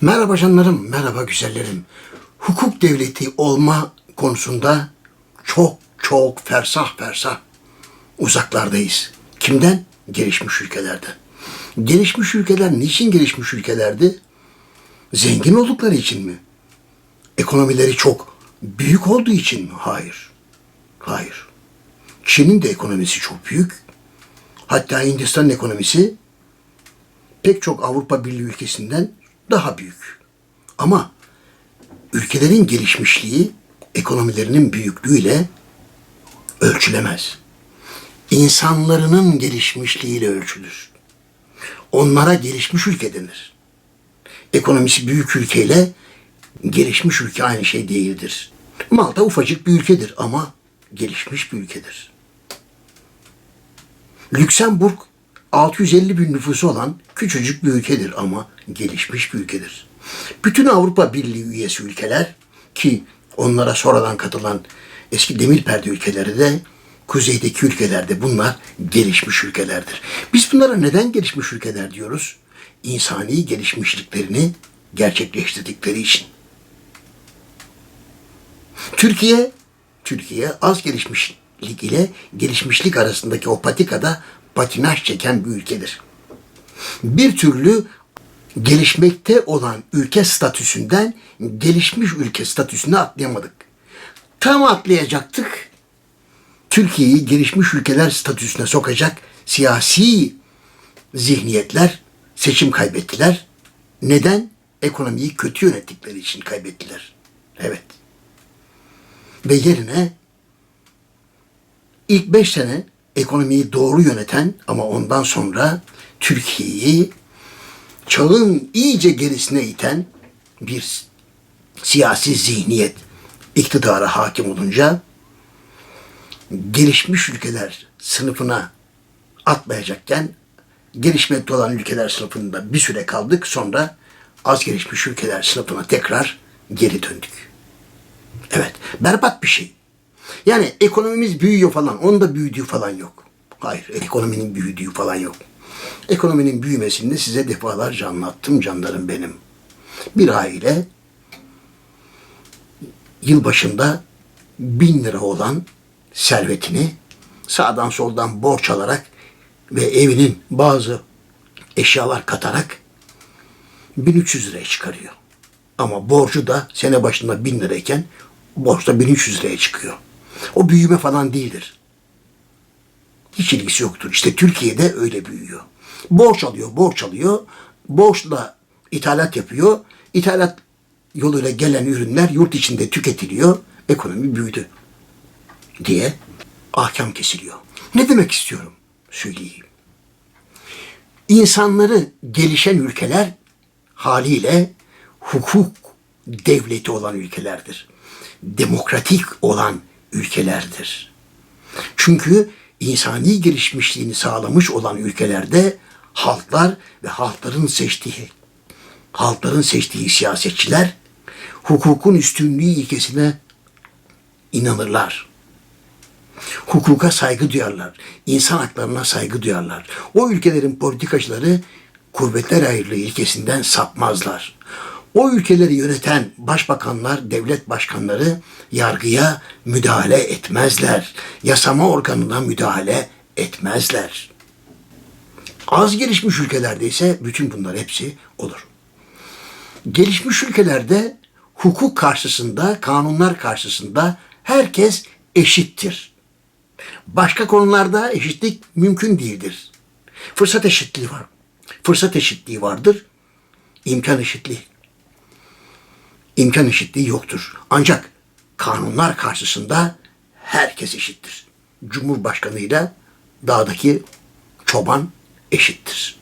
Merhaba canlarım, merhaba güzellerim. Hukuk devleti olma konusunda çok çok fersah fersah uzaklardayız. Kimden? Gelişmiş ülkelerden. Gelişmiş ülkeler niçin gelişmiş ülkelerdi? Zengin oldukları için mi? Ekonomileri çok büyük olduğu için mi? Hayır. Hayır. Çin'in de ekonomisi çok büyük. Hatta Hindistan'ın ekonomisi pek çok Avrupa Birliği ülkesinden daha büyük. Ama ülkelerin gelişmişliği ekonomilerinin büyüklüğüyle ölçülemez. İnsanlarının gelişmişliğiyle ölçülür. Onlara gelişmiş ülke denir. Ekonomisi büyük ülkeyle gelişmiş ülke aynı şey değildir. Malta ufacık bir ülkedir ama gelişmiş bir ülkedir. Lüksemburg 650 bin nüfusu olan küçücük bir ülkedir ama gelişmiş bir ülkedir. Bütün Avrupa Birliği üyesi ülkeler ki onlara sonradan katılan eski demir perde ülkeleri de kuzeydeki ülkelerde bunlar gelişmiş ülkelerdir. Biz bunlara neden gelişmiş ülkeler diyoruz? İnsani gelişmişliklerini gerçekleştirdikleri için. Türkiye, Türkiye az gelişmişlik ile gelişmişlik arasındaki o patikada patinaj çeken bir ülkedir. Bir türlü gelişmekte olan ülke statüsünden gelişmiş ülke statüsüne atlayamadık. Tam atlayacaktık. Türkiye'yi gelişmiş ülkeler statüsüne sokacak siyasi zihniyetler seçim kaybettiler. Neden? Ekonomiyi kötü yönettikleri için kaybettiler. Evet. Ve yerine ilk beş sene ekonomiyi doğru yöneten ama ondan sonra Türkiye'yi çağın iyice gerisine iten bir siyasi zihniyet iktidara hakim olunca gelişmiş ülkeler sınıfına atmayacakken gelişmekte olan ülkeler sınıfında bir süre kaldık sonra az gelişmiş ülkeler sınıfına tekrar geri döndük. Evet, berbat bir şey. Yani ekonomimiz büyüyor falan, onda büyüdüğü falan yok. Hayır, ekonominin büyüdüğü falan yok. Ekonominin büyümesini size defalarca anlattım canlarım benim. Bir aile yılbaşında bin lira olan servetini sağdan soldan borç alarak ve evinin bazı eşyalar katarak 1300 liraya çıkarıyor. Ama borcu da sene başında 1000 lirayken borç da 1300 liraya çıkıyor. O büyüme falan değildir. Hiç ilgisi yoktur. İşte Türkiye'de öyle büyüyor. Borç alıyor, borç alıyor. Borçla ithalat yapıyor. İthalat yoluyla gelen ürünler yurt içinde tüketiliyor. Ekonomi büyüdü diye ahkam kesiliyor. Ne demek istiyorum? Söyleyeyim. İnsanları gelişen ülkeler haliyle hukuk devleti olan ülkelerdir. Demokratik olan ülkelerdir. Çünkü insani gelişmişliğini sağlamış olan ülkelerde halklar ve halkların seçtiği halkların seçtiği siyasetçiler hukukun üstünlüğü ilkesine inanırlar. Hukuka saygı duyarlar. insan haklarına saygı duyarlar. O ülkelerin politikacıları kuvvetler ayrılığı ilkesinden sapmazlar. O ülkeleri yöneten başbakanlar, devlet başkanları yargıya müdahale etmezler. Yasama organına müdahale etmezler. Az gelişmiş ülkelerde ise bütün bunlar hepsi olur. Gelişmiş ülkelerde hukuk karşısında, kanunlar karşısında herkes eşittir. Başka konularda eşitlik mümkün değildir. Fırsat eşitliği var. Fırsat eşitliği vardır. İmkan eşitliği imkan eşitliği yoktur. Ancak kanunlar karşısında herkes eşittir. Cumhurbaşkanıyla dağdaki çoban eşittir.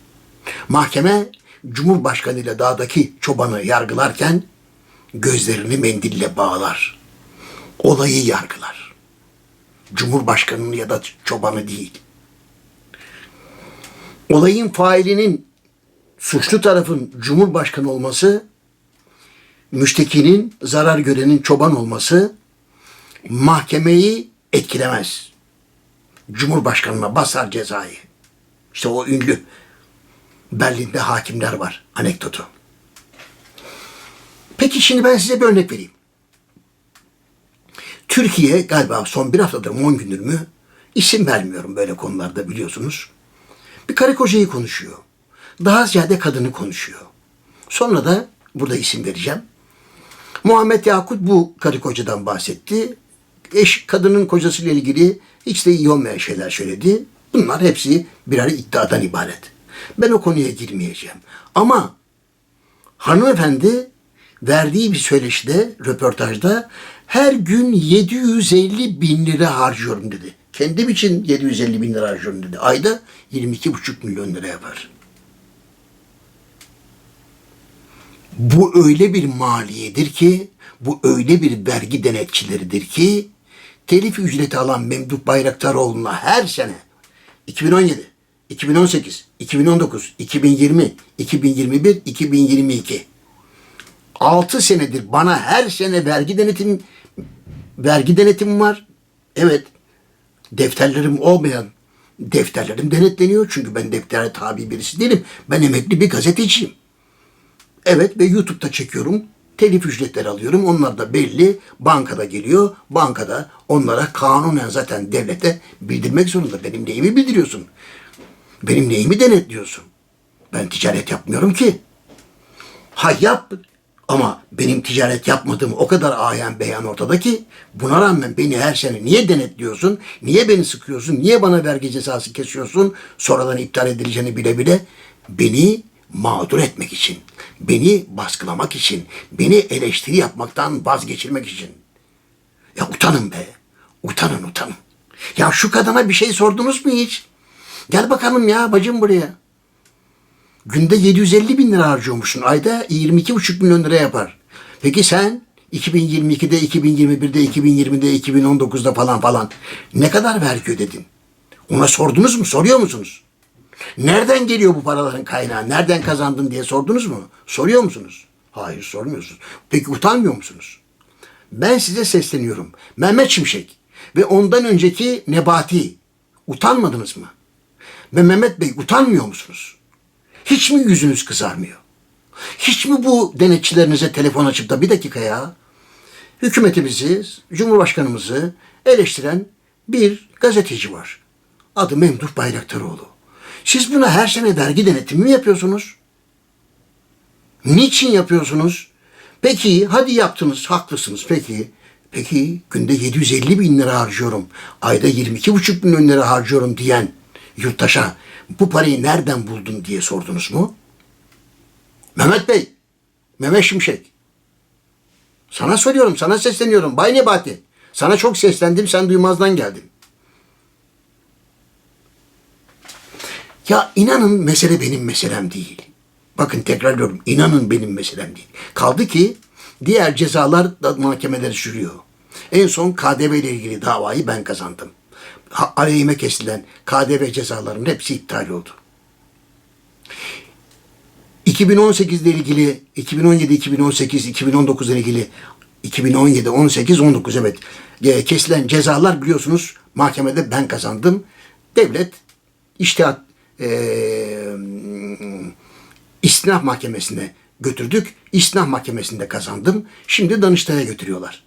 Mahkeme Cumhurbaşkanıyla dağdaki çobanı yargılarken gözlerini mendille bağlar. Olayı yargılar. Cumhurbaşkanını ya da çobanı değil. Olayın failinin suçlu tarafın Cumhurbaşkanı olması müştekinin, zarar görenin çoban olması mahkemeyi etkilemez. Cumhurbaşkanına basar cezayı. İşte o ünlü Berlin'de hakimler var anekdotu. Peki şimdi ben size bir örnek vereyim. Türkiye galiba son bir haftadır mı 10 gündür mü isim vermiyorum böyle konularda biliyorsunuz. Bir karı kocayı konuşuyor. Daha ziyade kadını konuşuyor. Sonra da burada isim vereceğim. Muhammed Yakut bu karı kocadan bahsetti. Eş kadının kocasıyla ilgili hiç de iyi olmayan şeyler söyledi. Bunlar hepsi birer iddiadan ibaret. Ben o konuya girmeyeceğim. Ama hanımefendi verdiği bir söyleşide, röportajda her gün 750 bin lira harcıyorum dedi. Kendim için 750 bin lira harcıyorum dedi. Ayda 22,5 milyon lira yapar. Bu öyle bir maliyedir ki, bu öyle bir vergi denetçileridir ki, telif ücreti alan Memduh Bayraktaroğlu'na her sene 2017, 2018, 2019, 2020, 2021, 2022 6 senedir bana her sene vergi denetim vergi denetim var. Evet. Defterlerim olmayan defterlerim denetleniyor. Çünkü ben deftere tabi birisi değilim. Ben emekli bir gazeteciyim. Evet ve YouTube'da çekiyorum. Telif ücretleri alıyorum. Onlar da belli. Bankada geliyor. Bankada onlara kanunen zaten devlete bildirmek zorunda. Benim neyimi bildiriyorsun? Benim neyimi denetliyorsun? Ben ticaret yapmıyorum ki. Ha yap ama benim ticaret yapmadığım o kadar ayan beyan ortada ki buna rağmen beni her sene niye denetliyorsun? Niye beni sıkıyorsun? Niye bana vergi cezası kesiyorsun? Sonradan iptal edileceğini bile bile beni mağdur etmek için, beni baskılamak için, beni eleştiri yapmaktan vazgeçirmek için. Ya utanın be. Utanın utanın. Ya şu kadına bir şey sordunuz mu hiç? Gel bakalım ya bacım buraya. Günde 750 bin lira harcıyormuşsun. Ayda 22,5 milyon lira yapar. Peki sen 2022'de, 2021'de, 2020'de, 2019'da falan falan ne kadar vergi ödedin? Ona sordunuz mu? Soruyor musunuz? Nereden geliyor bu paraların kaynağı? Nereden kazandın diye sordunuz mu? Soruyor musunuz? Hayır sormuyorsunuz. Peki utanmıyor musunuz? Ben size sesleniyorum. Mehmet Şimşek ve ondan önceki Nebati utanmadınız mı? Ve Mehmet Bey utanmıyor musunuz? Hiç mi yüzünüz kızarmıyor? Hiç mi bu denetçilerinize telefon açıp da bir dakika ya hükümetimizi, cumhurbaşkanımızı eleştiren bir gazeteci var. Adı Memduh Bayraktaroğlu. Siz buna her sene vergi denetimi mi yapıyorsunuz? Niçin yapıyorsunuz? Peki hadi yaptınız haklısınız peki. Peki günde 750 bin lira harcıyorum. Ayda 22,5 milyon lira harcıyorum diyen yurttaşa bu parayı nereden buldun diye sordunuz mu? Mehmet Bey, Mehmet Şimşek. Sana soruyorum, sana sesleniyorum. Bay Nebati. Sana çok seslendim, sen duymazdan geldin. Ya inanın mesele benim meselem değil. Bakın tekrarlıyorum, inanın benim meselem değil. Kaldı ki diğer cezalar da mahkemeleri sürüyor. En son KDV ile ilgili davayı ben kazandım. Ha- Aleyhime kesilen KDV cezalarının hepsi iptal oldu. 2018 ile ilgili 2017, 2018, 2019 ile ilgili 2017, 18, 19 evet e, kesilen cezalar biliyorsunuz mahkemede ben kazandım. Devlet iştihat e, istinaf mahkemesine götürdük. İstinaf mahkemesinde kazandım. Şimdi Danıştay'a götürüyorlar.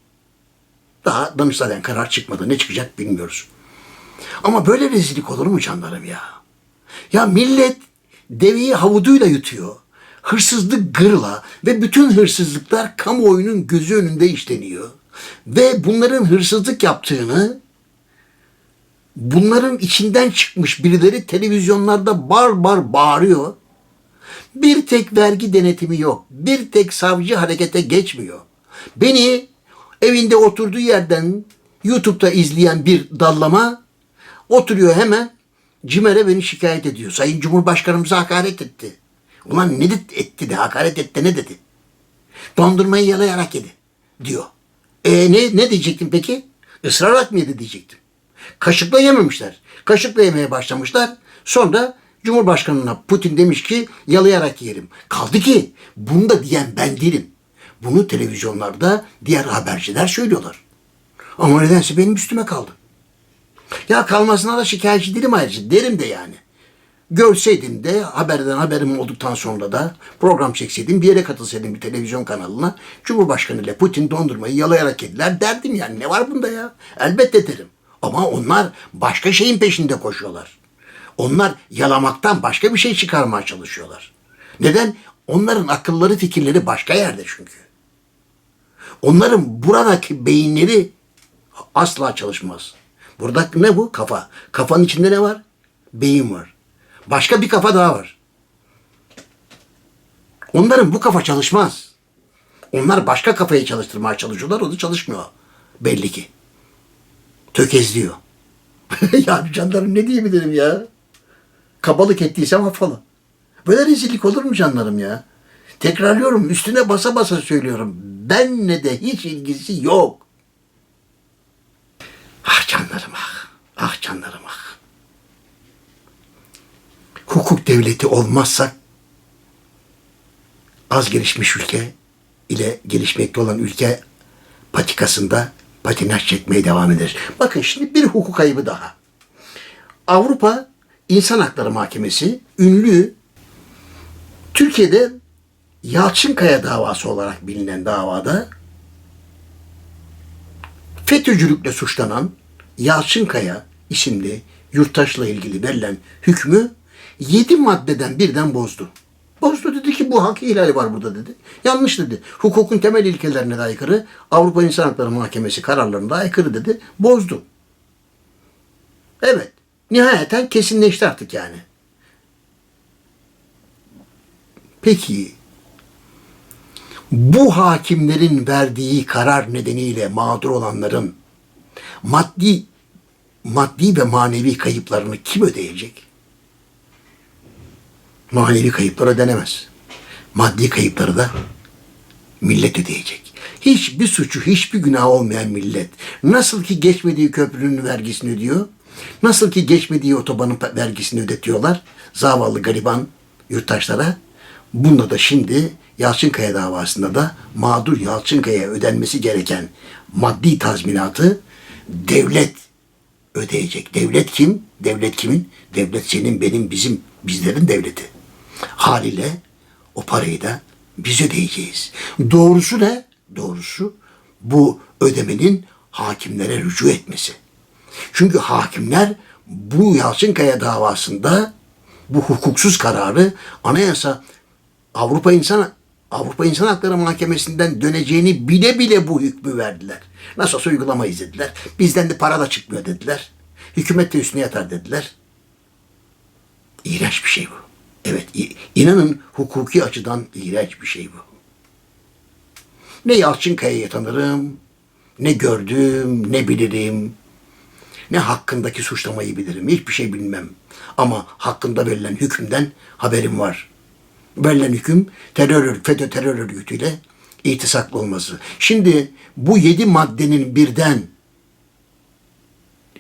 Daha Danıştay'dan karar çıkmadı. Ne çıkacak bilmiyoruz. Ama böyle rezillik olur mu canlarım ya? Ya millet deveyi havuduyla yutuyor. Hırsızlık gırla ve bütün hırsızlıklar kamuoyunun gözü önünde işleniyor. Ve bunların hırsızlık yaptığını bunların içinden çıkmış birileri televizyonlarda bar bar bağırıyor. Bir tek vergi denetimi yok. Bir tek savcı harekete geçmiyor. Beni evinde oturduğu yerden YouTube'da izleyen bir dallama oturuyor hemen CİMER'e beni şikayet ediyor. Sayın Cumhurbaşkanımıza hakaret etti. Ulan ne de- etti de hakaret etti ne dedi? Dondurmayı yalayarak yedi diyor. E ne, ne diyecektim peki? Isrararak mı diyecektim. Kaşıkla yememişler. Kaşıkla yemeye başlamışlar. Sonra Cumhurbaşkanına Putin demiş ki yalayarak yiyelim. Kaldı ki bunu da diyen ben değilim. Bunu televizyonlarda diğer haberciler söylüyorlar. Ama nedense benim üstüme kaldı. Ya kalmasına da şikayetçi değilim ayrıca. Derim de yani. görseydim de haberden haberim olduktan sonra da program çekseydim bir yere katılsaydım bir televizyon kanalına Cumhurbaşkanı ile Putin dondurmayı yalayarak yediler derdim yani ne var bunda ya? Elbette derim. Ama onlar başka şeyin peşinde koşuyorlar. Onlar yalamaktan başka bir şey çıkarmaya çalışıyorlar. Neden? Onların akılları fikirleri başka yerde çünkü. Onların buradaki beyinleri asla çalışmaz. Burada ne bu? Kafa. Kafanın içinde ne var? Beyin var. Başka bir kafa daha var. Onların bu kafa çalışmaz. Onlar başka kafayı çalıştırmaya çalışıyorlar. O da çalışmıyor. Belli ki. Tökezliyor. ya canlarım ne diyebilirim ya? Kabalık ettiysem affola. Böyle rezillik olur mu canlarım ya? Tekrarlıyorum üstüne basa basa söylüyorum. Benle de hiç ilgisi yok. Ah canlarım ah. Ah canlarım ah. Hukuk devleti olmazsak az gelişmiş ülke ile gelişmekte olan ülke patikasında patinaj çekmeye devam eder. Bakın şimdi bir hukuk ayıbı daha. Avrupa İnsan Hakları Mahkemesi ünlü Türkiye'de Yalçınkaya davası olarak bilinen davada FETÖ'cülükle suçlanan Yalçınkaya isimli yurttaşla ilgili verilen hükmü yedi maddeden birden bozdu. Bozdu ki bu hak ihlali var burada dedi. Yanlış dedi. Hukukun temel ilkelerine de aykırı, Avrupa İnsan Hakları Mahkemesi kararlarına da aykırı dedi. Bozdu. Evet. Nihayeten kesinleşti artık yani. Peki bu hakimlerin verdiği karar nedeniyle mağdur olanların maddi maddi ve manevi kayıplarını kim ödeyecek? Manevi kayıplar ödenemez. Maddi kayıpları da millet ödeyecek. Hiçbir suçu, hiçbir günah olmayan millet nasıl ki geçmediği köprünün vergisini ödüyor, nasıl ki geçmediği otobanın vergisini ödetiyorlar zavallı gariban yurttaşlara, bunda da şimdi Yalçınkaya davasında da mağdur Yalçınkaya'ya ödenmesi gereken maddi tazminatı devlet ödeyecek. Devlet kim? Devlet kimin? Devlet senin, benim, bizim, bizlerin devleti. Haliyle o parayı da biz ödeyeceğiz. Doğrusu ne? Doğrusu bu ödemenin hakimlere rücu etmesi. Çünkü hakimler bu Yalçınkaya davasında bu hukuksuz kararı anayasa Avrupa İnsan Avrupa İnsan Hakları Mahkemesi'nden döneceğini bile bile bu hükmü verdiler. Nasıl olsa uygulamayız dediler. Bizden de para da çıkmıyor dediler. Hükümet de üstüne yatar dediler. İğrenç bir şey bu. Evet, inanın hukuki açıdan iğrenç bir şey bu. Ne Yalçınkaya'yı tanırım, ne gördüm, ne bilirim, ne hakkındaki suçlamayı bilirim. Hiçbir şey bilmem. Ama hakkında verilen hükümden haberim var. Verilen hüküm terör FETÖ terör örgütüyle iltisaklı olması. Şimdi bu yedi maddenin birden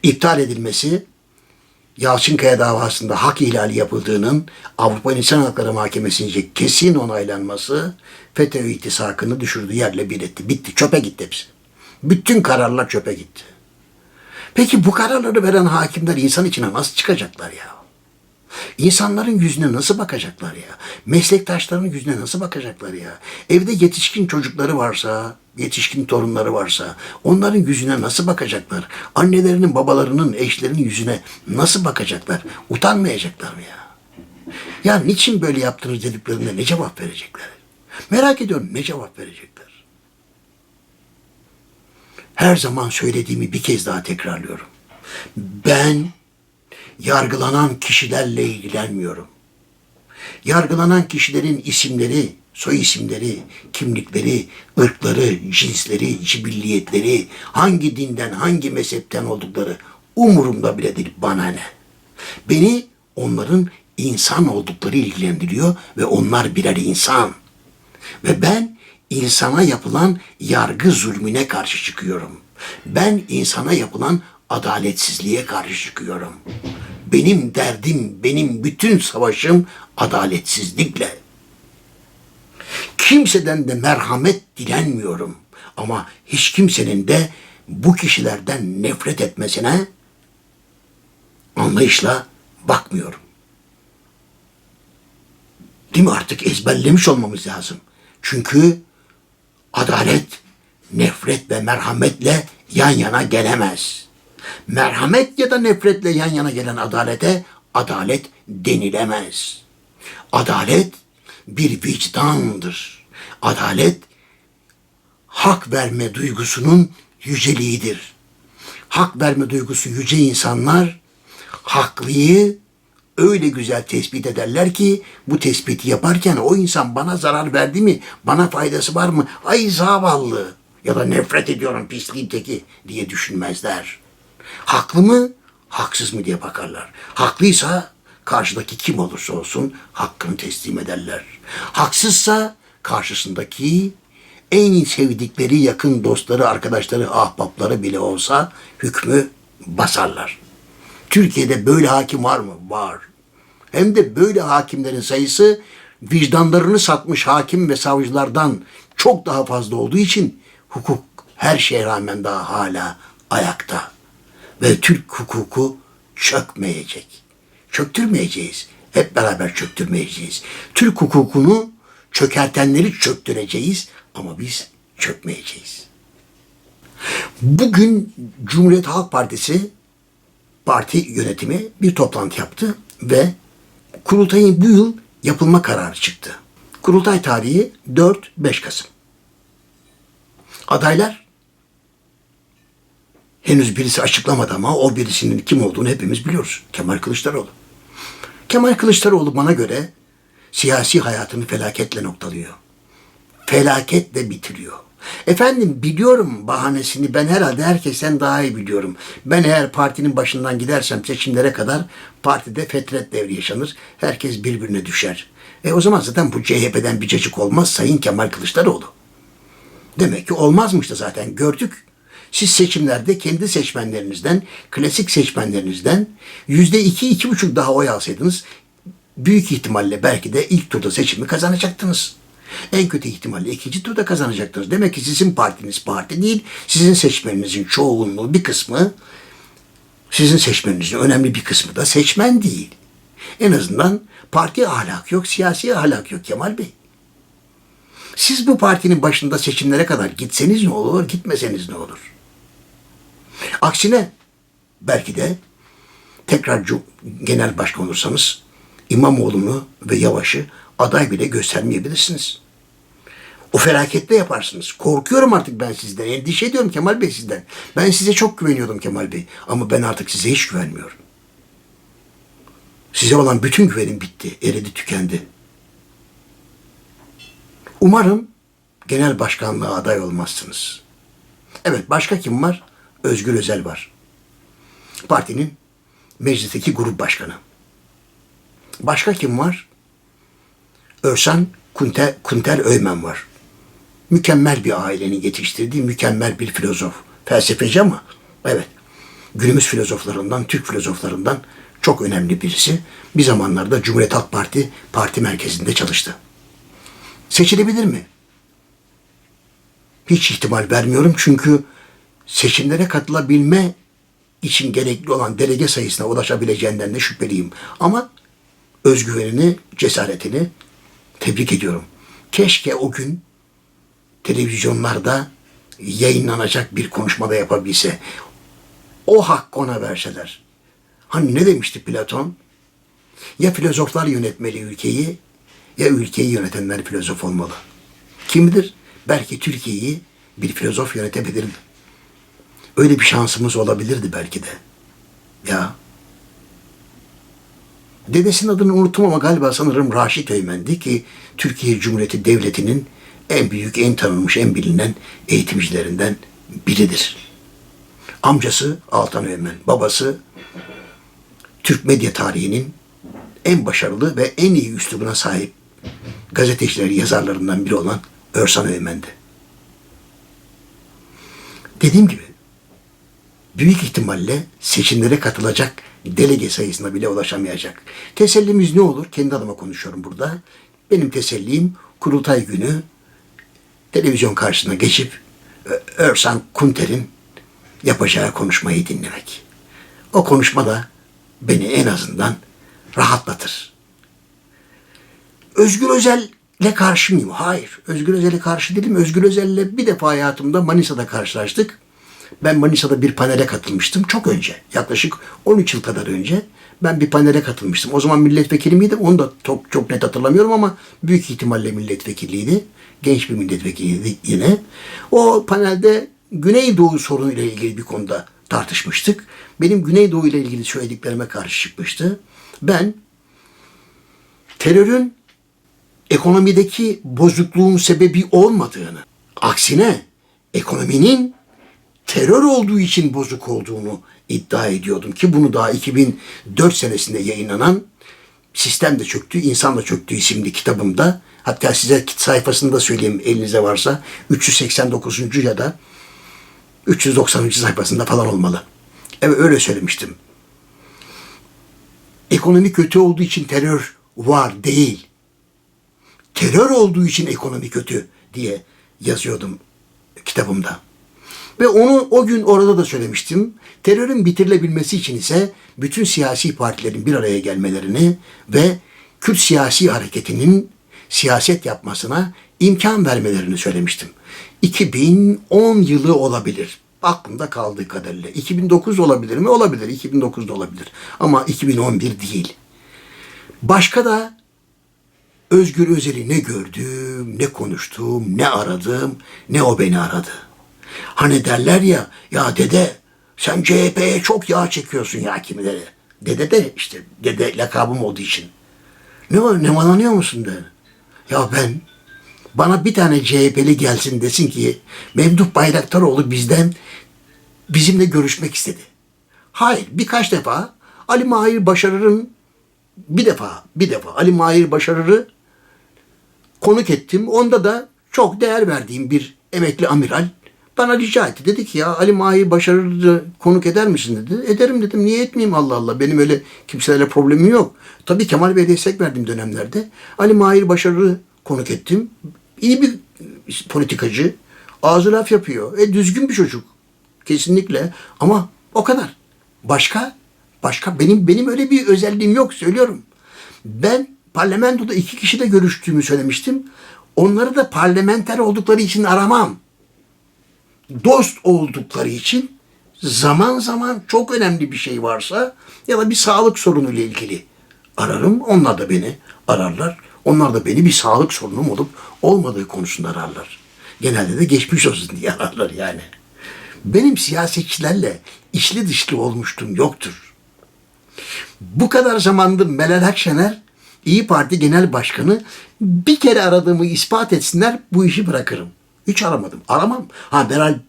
iptal edilmesi Yalçınkaya davasında hak ihlali yapıldığının Avrupa İnsan Hakları Mahkemesi'nce kesin onaylanması FETÖ ittisakını düşürdü yerle bir etti. Bitti. Çöpe gitti hepsi. Bütün kararlar çöpe gitti. Peki bu kararları veren hakimler insan içine nasıl çıkacaklar ya? İnsanların yüzüne nasıl bakacaklar ya? Meslektaşlarının yüzüne nasıl bakacaklar ya? Evde yetişkin çocukları varsa, yetişkin torunları varsa onların yüzüne nasıl bakacaklar? Annelerinin, babalarının, eşlerinin yüzüne nasıl bakacaklar? Utanmayacaklar mı ya? Ya niçin böyle yaptınız dediklerinde ne cevap verecekler? Merak ediyorum ne cevap verecekler? Her zaman söylediğimi bir kez daha tekrarlıyorum. Ben yargılanan kişilerle ilgilenmiyorum. Yargılanan kişilerin isimleri, soy isimleri, kimlikleri, ırkları, cinsleri, cibilliyetleri, hangi dinden, hangi mezhepten oldukları umurumda bile değil bana ne. Beni onların insan oldukları ilgilendiriyor ve onlar birer insan. Ve ben insana yapılan yargı zulmüne karşı çıkıyorum. Ben insana yapılan adaletsizliğe karşı çıkıyorum. Benim derdim, benim bütün savaşım adaletsizlikle. Kimseden de merhamet dilenmiyorum. Ama hiç kimsenin de bu kişilerden nefret etmesine anlayışla bakmıyorum. Değil mi artık ezberlemiş olmamız lazım. Çünkü adalet nefret ve merhametle yan yana gelemez. Merhamet ya da nefretle yan yana gelen adalete adalet denilemez. Adalet bir vicdandır. Adalet hak verme duygusunun yüceliğidir. Hak verme duygusu yüce insanlar haklıyı öyle güzel tespit ederler ki bu tespiti yaparken o insan bana zarar verdi mi, bana faydası var mı, ay zavallı ya da nefret ediyorum pisliğin diye düşünmezler. Haklı mı, haksız mı diye bakarlar. Haklıysa karşıdaki kim olursa olsun hakkını teslim ederler. Haksızsa karşısındaki en sevdikleri yakın dostları, arkadaşları, ahbapları bile olsa hükmü basarlar. Türkiye'de böyle hakim var mı? Var. Hem de böyle hakimlerin sayısı vicdanlarını satmış hakim ve savcılardan çok daha fazla olduğu için hukuk her şeye rağmen daha hala ayakta. Ve Türk hukuku çökmeyecek. Çöktürmeyeceğiz. Hep beraber çöktürmeyeceğiz. Türk hukukunu çökertenleri çöktüreceğiz ama biz çökmeyeceğiz. Bugün Cumhuriyet Halk Partisi parti yönetimi bir toplantı yaptı ve kurultayın bu yıl yapılma kararı çıktı. Kurultay tarihi 4-5 Kasım. Adaylar henüz birisi açıklamadı ama o birisinin kim olduğunu hepimiz biliyoruz. Kemal Kılıçdaroğlu. Kemal Kılıçdaroğlu bana göre siyasi hayatını felaketle noktalıyor. Felaketle bitiriyor. Efendim biliyorum bahanesini ben herhalde herkesten daha iyi biliyorum. Ben eğer partinin başından gidersem seçimlere kadar partide fetret devri yaşanır. Herkes birbirine düşer. E o zaman zaten bu CHP'den bir cacık olmaz Sayın Kemal Kılıçdaroğlu. Demek ki olmazmış da zaten gördük. Siz seçimlerde kendi seçmenlerinizden, klasik seçmenlerinizden yüzde iki, iki buçuk daha oy alsaydınız büyük ihtimalle belki de ilk turda seçimi kazanacaktınız. En kötü ihtimalle ikinci turda kazanacaktınız. Demek ki sizin partiniz parti değil, sizin seçmeninizin çoğunluğu bir kısmı, sizin seçmeninizin önemli bir kısmı da seçmen değil. En azından parti ahlak yok, siyasi ahlak yok Kemal Bey. Siz bu partinin başında seçimlere kadar gitseniz ne olur, gitmeseniz ne olur? Aksine belki de tekrar genel başkan olursanız İmamoğlu'nu ve Yavaş'ı aday bile göstermeyebilirsiniz. O felaketle yaparsınız. Korkuyorum artık ben sizden. Endişe ediyorum Kemal Bey sizden. Ben size çok güveniyordum Kemal Bey. Ama ben artık size hiç güvenmiyorum. Size olan bütün güvenim bitti. Eridi, tükendi. Umarım genel başkanlığa aday olmazsınız. Evet başka kim var? Özgür Özel var. Partinin meclisteki grup başkanı. Başka kim var? Örsan Kunter, Kunter Öymen var. Mükemmel bir ailenin yetiştirdiği mükemmel bir filozof. Felsefeci ama evet. Günümüz filozoflarından, Türk filozoflarından çok önemli birisi. Bir zamanlarda Cumhuriyet Halk Parti parti merkezinde çalıştı. Seçilebilir mi? Hiç ihtimal vermiyorum çünkü seçimlere katılabilme için gerekli olan delege sayısına ulaşabileceğinden de şüpheliyim. Ama özgüvenini, cesaretini tebrik ediyorum. Keşke o gün televizyonlarda yayınlanacak bir konuşmada yapabilse. O hakkı ona verseler. Hani ne demişti Platon? Ya filozoflar yönetmeli ülkeyi ya ülkeyi yönetenler filozof olmalı. Kim bilir belki Türkiye'yi bir filozof yönetebilirdi. Öyle bir şansımız olabilirdi belki de. Ya Dedesinin adını unuttum ama galiba sanırım Raşit Öymen'di ki Türkiye Cumhuriyeti Devleti'nin en büyük, en tanınmış, en bilinen eğitimcilerinden biridir. Amcası Altan Öymen, babası Türk medya tarihinin en başarılı ve en iyi üslubuna sahip gazetecileri, yazarlarından biri olan Örsan Öymen'di. Dediğim gibi büyük ihtimalle seçimlere katılacak delege sayısına bile ulaşamayacak. Tesellimiz ne olur? Kendi adıma konuşuyorum burada. Benim tesellim kurultay günü televizyon karşısına geçip Örsan Kunter'in yapacağı konuşmayı dinlemek. O konuşma da beni en azından rahatlatır. Özgür Özel'le karşı mıyım? Hayır. Özgür Özel'e karşı değilim. Özgür Özel'le bir defa hayatımda Manisa'da karşılaştık. Ben Manisa'da bir panele katılmıştım çok önce. Yaklaşık 13 yıl kadar önce ben bir panele katılmıştım. O zaman milletvekili miydim? Onu da çok, çok net hatırlamıyorum ama büyük ihtimalle milletvekiliydi. Genç bir milletvekiliydi yine. O panelde Güneydoğu sorunu ile ilgili bir konuda tartışmıştık. Benim Güneydoğu ile ilgili söylediklerime karşı çıkmıştı. Ben terörün ekonomideki bozukluğun sebebi olmadığını, aksine ekonominin terör olduğu için bozuk olduğunu iddia ediyordum ki bunu daha 2004 senesinde yayınlanan Sistem de çöktü, insan da çöktü isimli kitabımda. Hatta size sayfasını da söyleyeyim elinize varsa 389. ya da 390. sayfasında falan olmalı. Evet öyle söylemiştim. Ekonomi kötü olduğu için terör var değil. Terör olduğu için ekonomi kötü diye yazıyordum kitabımda. Ve onu o gün orada da söylemiştim. Terörün bitirilebilmesi için ise bütün siyasi partilerin bir araya gelmelerini ve Kürt siyasi hareketinin siyaset yapmasına imkan vermelerini söylemiştim. 2010 yılı olabilir. Aklımda kaldığı kadarıyla. 2009 olabilir mi? Olabilir. 2009 da olabilir. Ama 2011 değil. Başka da Özgür Özel'i ne gördüm, ne konuştum, ne aradım, ne o beni aradı. Hani derler ya, ya dede sen CHP'ye çok yağ çekiyorsun ya kimileri. Dede de işte, dede lakabım olduğu için. Ne var, ne mananıyor musun de. Ya ben, bana bir tane CHP'li gelsin desin ki, Memduh Bayraktaroğlu bizden, bizimle görüşmek istedi. Hayır, birkaç defa Ali Mahir Başarır'ın bir defa, bir defa Ali Mahir Başarır'ı konuk ettim. Onda da çok değer verdiğim bir emekli amiral bana rica etti. Dedi ki ya Ali Mahir Başarır'ı konuk eder misin dedi. Ederim dedim. Niye etmeyeyim Allah Allah. Benim öyle kimselerle problemim yok. Tabii Kemal Bey'e destek verdiğim dönemlerde Ali Mahir Başarır'ı konuk ettim. İyi bir politikacı. Ağzı laf yapıyor. E düzgün bir çocuk. Kesinlikle. Ama o kadar. Başka? Başka? Benim benim öyle bir özelliğim yok söylüyorum. Ben parlamentoda iki kişi de görüştüğümü söylemiştim. Onları da parlamenter oldukları için aramam. Dost oldukları için zaman zaman çok önemli bir şey varsa ya da bir sağlık sorunuyla ilgili ararım. Onlar da beni ararlar. Onlar da beni bir sağlık sorunum olup olmadığı konusunda ararlar. Genelde de geçmiş olsun diye ararlar yani. Benim siyasetçilerle içli dışlı olmuştum yoktur. Bu kadar zamandır Meral Akşener İyi Parti Genel Başkanı bir kere aradığımı ispat etsinler bu işi bırakırım. Hiç aramadım. Aramam. Ha Meral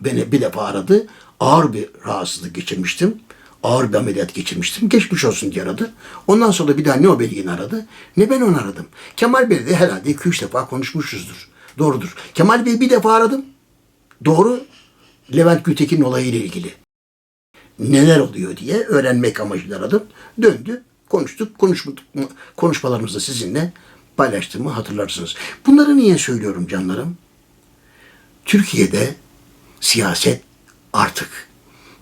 beni bir defa aradı. Ağır bir rahatsızlık geçirmiştim. Ağır bir ameliyat geçirmiştim. Geçmiş olsun diye aradı. Ondan sonra bir daha ne o belgini aradı ne ben onu aradım. Kemal Bey'le de herhalde iki üç defa konuşmuşuzdur. Doğrudur. Kemal Bey'i bir defa aradım. Doğru. Levent Gültekin olayıyla ilgili neler oluyor diye öğrenmek amacıyla aradım. Döndü, konuştuk, konuşmadık, konuşmalarımızda sizinle paylaştığımı hatırlarsınız. Bunları niye söylüyorum canlarım? Türkiye'de siyaset artık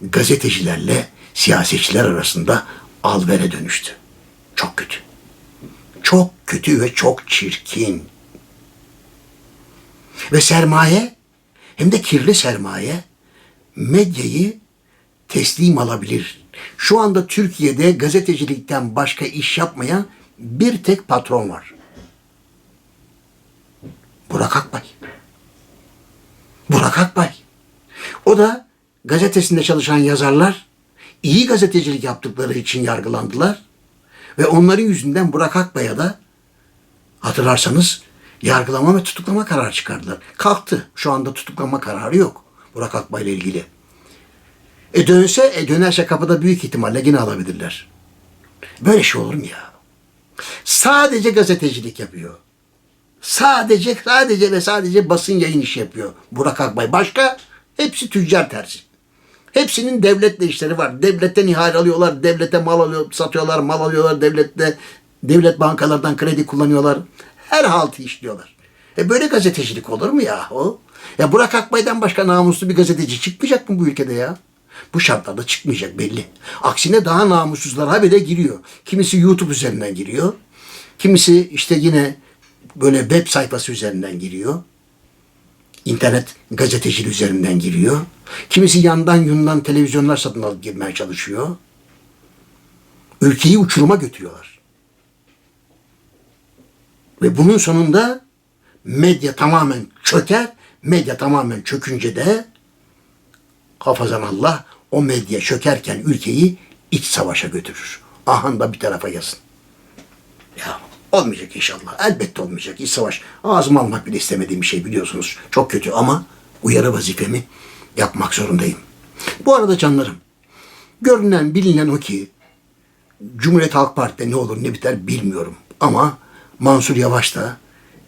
gazetecilerle siyasetçiler arasında alvere dönüştü. Çok kötü. Çok kötü ve çok çirkin. Ve sermaye hem de kirli sermaye medyayı teslim alabilir. Şu anda Türkiye'de gazetecilikten başka iş yapmayan bir tek patron var. Burak Akbay. Burak Akbay. O da gazetesinde çalışan yazarlar iyi gazetecilik yaptıkları için yargılandılar. Ve onların yüzünden Burak Akbay'a da hatırlarsanız yargılama ve tutuklama kararı çıkardılar. Kalktı. Şu anda tutuklama kararı yok Burak Akbay ile ilgili. E dönse, e dönerse kapıda büyük ihtimalle yine alabilirler. Böyle şey olur mu ya? Sadece gazetecilik yapıyor. Sadece, sadece ve sadece basın yayın işi yapıyor Burak Akbay. Başka hepsi tüccar tersi. Hepsinin devletle işleri var. Devletten ihale alıyorlar, devlete mal alıyor, satıyorlar, mal alıyorlar, devlette devlet bankalardan kredi kullanıyorlar. Her haltı işliyorlar. E böyle gazetecilik olur mu ya? Ya Burak Akbay'dan başka namuslu bir gazeteci çıkmayacak mı bu ülkede ya? Bu şartlarda çıkmayacak belli. Aksine daha namussuzlar habire giriyor. Kimisi YouTube üzerinden giriyor. Kimisi işte yine böyle web sayfası üzerinden giriyor. İnternet gazeteciliği üzerinden giriyor. Kimisi yandan yundan televizyonlar satın alıp girmeye çalışıyor. Ülkeyi uçuruma götürüyorlar. Ve bunun sonunda medya tamamen çöker. Medya tamamen çökünce de hafazan Allah o medya çökerken ülkeyi iç savaşa götürür. Ahan da bir tarafa yazın. Ya olmayacak inşallah. Elbette olmayacak. İç savaş. Ağzıma almak bile istemediğim bir şey biliyorsunuz. Çok kötü ama uyarı vazifemi yapmak zorundayım. Bu arada canlarım, görünen bilinen o ki Cumhuriyet Halk Parti'de ne olur ne biter bilmiyorum. Ama Mansur Yavaş da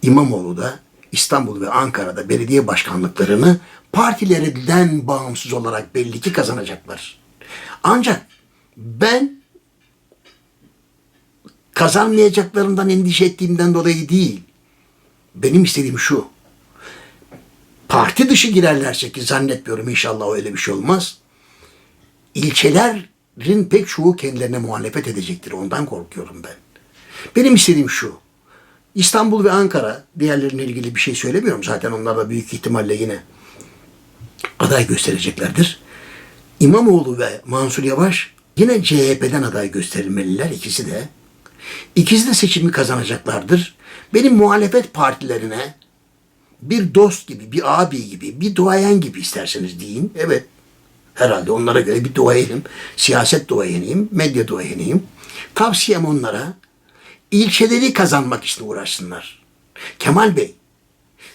İmamoğlu da İstanbul ve Ankara'da belediye başkanlıklarını partilerden bağımsız olarak belli ki kazanacaklar. Ancak ben kazanmayacaklarından endişe ettiğimden dolayı değil. Benim istediğim şu. Parti dışı girerlerse ki zannetmiyorum inşallah öyle bir şey olmaz. İlçelerin pek çoğu kendilerine muhalefet edecektir. Ondan korkuyorum ben. Benim istediğim şu. İstanbul ve Ankara diğerlerine ilgili bir şey söylemiyorum. Zaten onlar da büyük ihtimalle yine aday göstereceklerdir. İmamoğlu ve Mansur Yavaş yine CHP'den aday gösterilmeliler ikisi de. İkisi de seçimi kazanacaklardır. Benim muhalefet partilerine bir dost gibi, bir abi gibi, bir duayen gibi isterseniz deyin. Evet, herhalde onlara göre bir duayenim. Siyaset duayeniyim, medya duayeniyim. Tavsiyem onlara ilçeleri kazanmak için uğraşsınlar. Kemal Bey,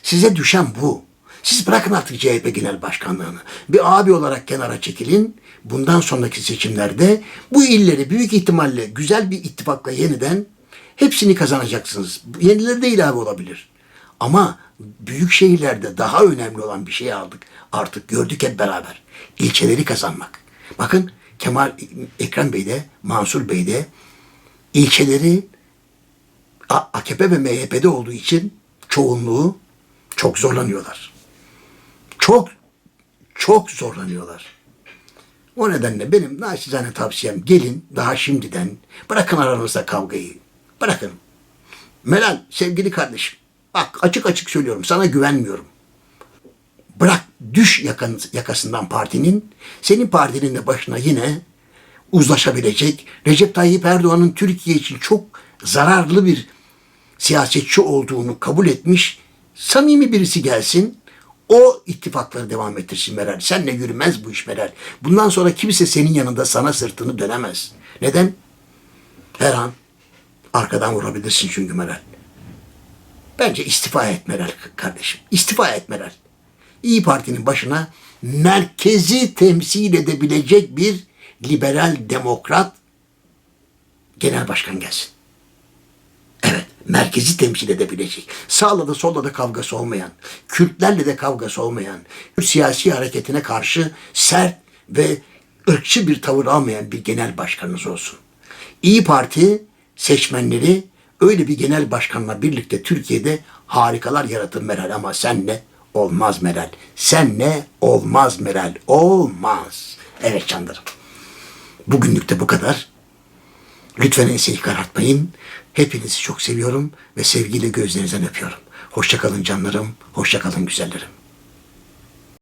size düşen bu. Siz bırakın artık CHP Genel Başkanlığını. Bir abi olarak kenara çekilin. Bundan sonraki seçimlerde bu illeri büyük ihtimalle güzel bir ittifakla yeniden hepsini kazanacaksınız. Yenileri de ilave olabilir. Ama büyük şehirlerde daha önemli olan bir şey aldık. Artık gördük hep beraber. İlçeleri kazanmak. Bakın Kemal Ekrem Bey de Mansur Bey de ilçeleri AKP ve MHP'de olduğu için çoğunluğu çok zorlanıyorlar. Çok çok zorlanıyorlar. O nedenle benim naçizane tavsiyem gelin daha şimdiden bırakın aranızda kavgayı. Bırakın. Meral sevgili kardeşim bak açık açık söylüyorum sana güvenmiyorum. Bırak düş yakan, yakasından partinin senin partinin de başına yine uzlaşabilecek Recep Tayyip Erdoğan'ın Türkiye için çok zararlı bir siyasetçi olduğunu kabul etmiş samimi birisi gelsin o ittifakları devam ettirsin Meral. Senle yürümez bu iş Meral. Bundan sonra kimse senin yanında sana sırtını dönemez. Neden? Her an arkadan vurabilirsin çünkü Meral. Bence istifa et Meral kardeşim. İstifa et Meral. İyi Parti'nin başına merkezi temsil edebilecek bir liberal demokrat genel başkan gelsin. Merkezi temsil edebilecek. Sağla da solla da kavgası olmayan, Kürtlerle de kavgası olmayan, Kürt siyasi hareketine karşı sert ve ırkçı bir tavır almayan bir genel başkanınız olsun. İyi Parti seçmenleri öyle bir genel başkanla birlikte Türkiye'de harikalar yaratır Meral ama senle olmaz Meral. Senle olmaz Meral. Olmaz. Evet canlarım. Bugünlük de bu kadar. Lütfen enseyi karartmayın. Hepinizi çok seviyorum ve sevgiyle gözlerinizden öpüyorum. Hoşçakalın canlarım, hoşçakalın güzellerim.